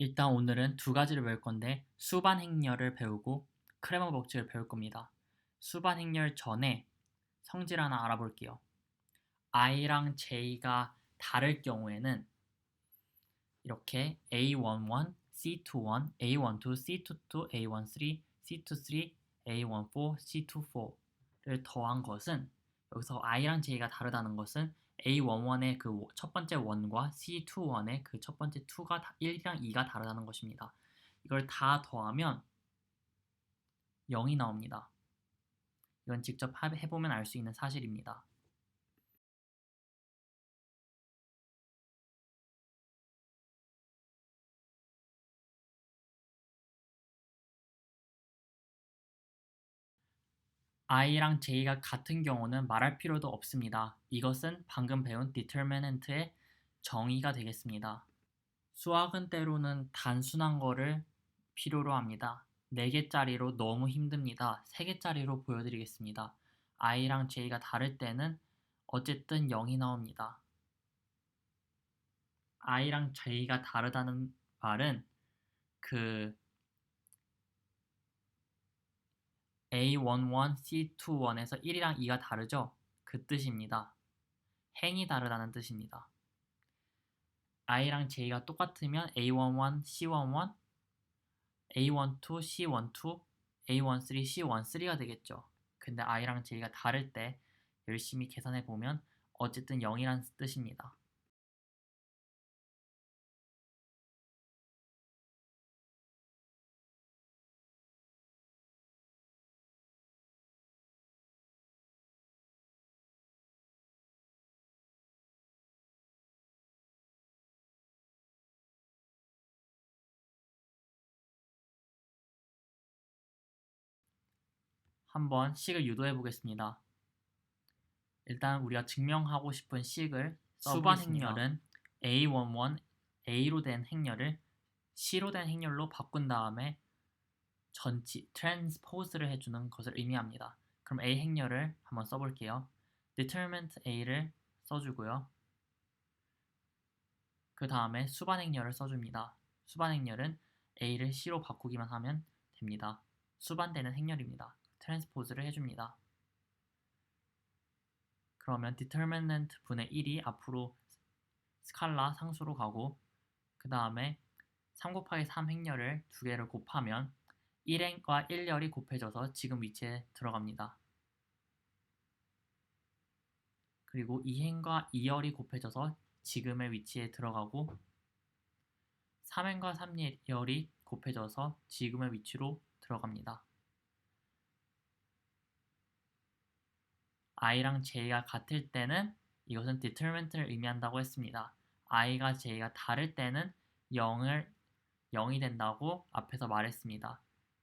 일단 오늘은 두 가지를 배울 건데 수반 행렬을 배우고 크레머 법칙을 배울 겁니다. 수반 행렬 전에 성질 하나 알아볼게요. i랑 j가 다를 경우에는 이렇게 a11, c21, a12, c22, a13, c23, a14, c24를 더한 것은 여기서 i랑 j가 다르다는 것은 A11의 그 첫 번째 1과 C21의 그 첫 번째 2가 1이랑 2가 다르다는 것입니다. 이걸 다 더하면 0이 나옵니다. 이건 직접 해보면 알 수 있는 사실입니다. I랑 j가 같은 경우는 말할 필요도 없습니다. 이것은 방금 배운 determinant의 정의가 되겠습니다. 수학은 때로는 단순한 거를 필요로 합니다. 4개짜리로 너무 힘듭니다. 3개짜리로 보여드리겠습니다. i랑 j가 다를 때는 어쨌든 0이 나옵니다. i랑 j가 다르다는 말은 그 A11, C21에서 1이랑 2가 다르죠? 그 뜻입니다. 행이 다르다는 뜻입니다. i랑 j가 똑같으면 A11, C11, A12, C12, A13, C13가 되겠죠. 근데 i랑 j가 다를 때 열심히 계산해 보면 어쨌든 0이란 뜻입니다. 한번 식을 유도해 보겠습니다. 일단 우리가 증명하고 싶은 식을 수반 행렬은 A11 A로 된 행렬을 C로 된 행렬로 바꾼 다음에 전치 트랜스포즈를 해주는 것을 의미합니다. 그럼 A 행렬을 한번 써볼게요. determinant A를 써주고요. 그 다음에 수반 행렬을 써줍니다. 수반 행렬은 A를 C로 바꾸기만 하면 됩니다. 수반되는 행렬입니다. 트랜스포즈를 해줍니다. 그러면 determinant 분의 1이 앞으로 스칼라 상수로 가고 그 다음에 3 곱하기 3 행렬을 두 개를 곱하면 1행과 1열이 곱해져서 지금 위치에 들어갑니다. 그리고 2행과 2열이 곱해져서 지금의 위치에 들어가고 3행과 3열이 곱해져서 지금의 위치로 들어갑니다. I랑 j가 같을 때는 이것은 determinant를 의미한다고 했습니다. i가 j가 다를 때는 0을 0이 된다고 앞에서 말했습니다.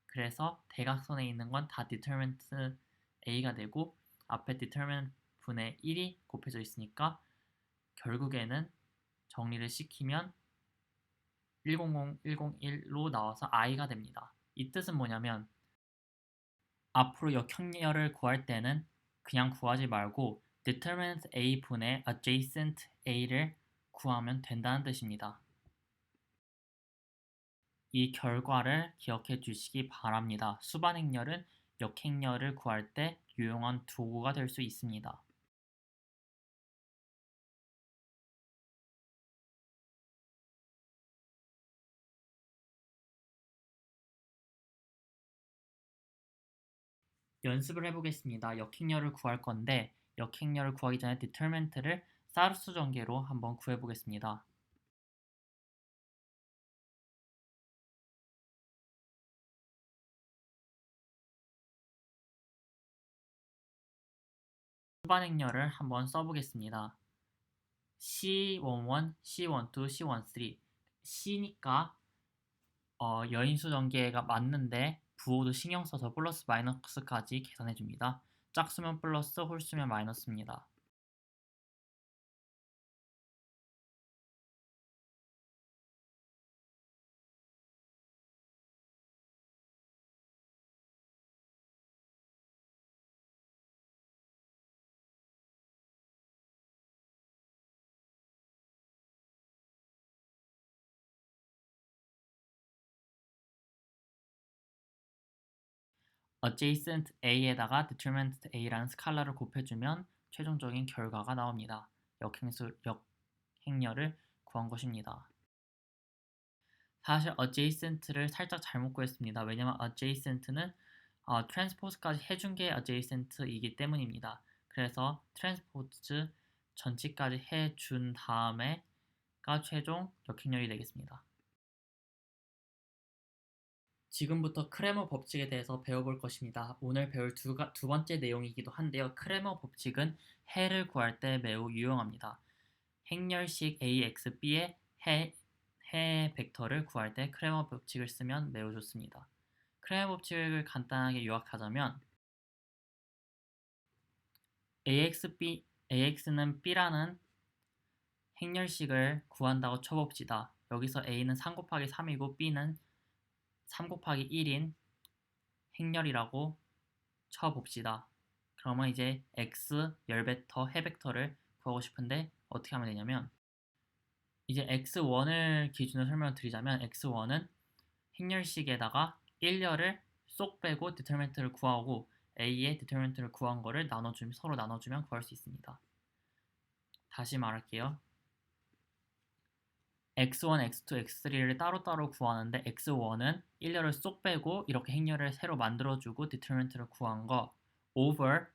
그래서 대각선에 있는 건 다 determinant a가 되고 앞에 determinant 분의 1이 곱해져 있으니까 결국에는 정리를 시키면 100, 101로 나와서 i가 됩니다. 이 뜻은 뭐냐면 앞으로 역형렬을 구할 때는 그냥 구하지 말고 determinant a 분의 adjacent a를 구하면 된다는 뜻입니다. 이 결과를 기억해 주시기 바랍니다. 수반행렬은 역행렬을 구할 때 유용한 도구가 될 수 있습니다. 연습을 해보겠습니다. 역행렬을 구할 건데 역행렬을 구하기 전에 determinant를 사르수 전개로 한번 구해보겠습니다. 수반행렬을 한번 써보겠습니다. C11, C12, C13 C니까 어, 여인수 전개가 맞는데 부호도 신경 써서 플러스 마이너스까지 계산해 줍니다. 짝수면 플러스 홀수면 마이너스입니다. Adjacent a에다가 determinant a라는 스칼라를 곱해주면 최종적인 결과가 나옵니다. 역행수, 역행렬을 구한 것입니다. 사실 adjacent를 살짝 잘못 구했습니다. 왜냐면 adjacent는 어, transpose까지 해준 게 adjacent이기 때문입니다. 그래서 transpose 전치까지 해준 다음에가 최종 역행렬이 되겠습니다. 지금부터 크레머 법칙에 대해서 배워볼 것입니다. 오늘 배울 두, 가, 두 번째 내용이기도 한데요. 크레머 법칙은 해를 구할 때 매우 유용합니다. 행렬식 AXB의 해, 해 벡터를 구할 때 크레머 법칙을 쓰면 매우 좋습니다. 크레머 법칙을 간단하게 요약하자면 AXB, AX는 B라는 행렬식을 구한다고 쳐봅시다. 여기서 A는 3 곱하기 3이고 B는 3 곱하기 1인 행렬이라고 쳐봅시다. 그러면 이제 x 열벡터 해벡터를 구하고 싶은데 어떻게 하면 되냐면 이제 x1을 기준으로 설명드리자면 x1은 행렬식에다가 1열을 쏙 빼고 디터미넌트를 구하고 a의 디터미넌트를 구한 거를 나눠주면 서로 나눠주면 구할 수 있습니다. 다시 말할게요. X1, x2, x3를 따로따로 구하는데 x1은 1열을 쏙 빼고 이렇게 행렬을 새로 만들어주고 determinant를 구한 거 over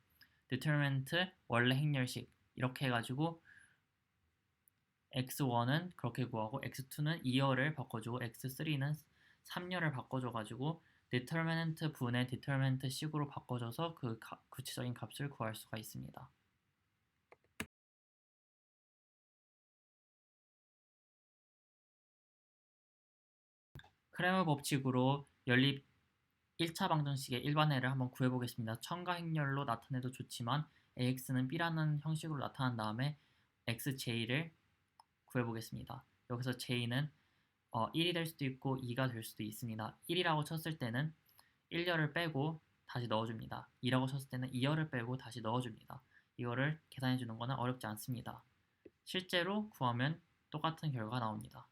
determinant 원래 행렬식 이렇게 해가지고 x1은 그렇게 구하고 x2는 2열을 바꿔주고 x3는 3열을 바꿔줘가지고 determinant 분의 determinant 식으로 바꿔줘서 그 가, 구체적인 값을 구할 수가 있습니다. 크레머 법칙으로 연립 1차 방정식의 일반해를 한번 구해보겠습니다. 첨가 행렬로 나타내도 좋지만 ax는 b라는 형식으로 나타난 다음에 xj를 구해보겠습니다. 여기서 j는 어, 1이 될 수도 있고 2가 될 수도 있습니다. 1이라고 쳤을 때는 1열을 빼고 다시 넣어줍니다. 2라고 쳤을 때는 2열을 빼고 다시 넣어줍니다. 이거를 계산해주는 거는 어렵지 않습니다. 실제로 구하면 똑같은 결과가 나옵니다.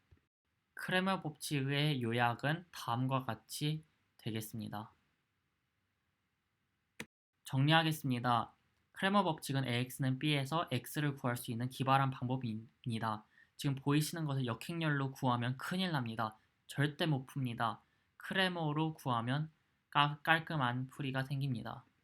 크레머 법칙의 요약은 다음과 같이 되겠습니다. 정리하겠습니다. 크레머 법칙은 AX는 B에서 X를 구할 수 있는 기발한 방법입니다. 지금 보이시는 것을 역행렬로 구하면 큰일 납니다. 절대 못 풉니다. 크레머로 구하면 깔끔한 풀이가 생깁니다.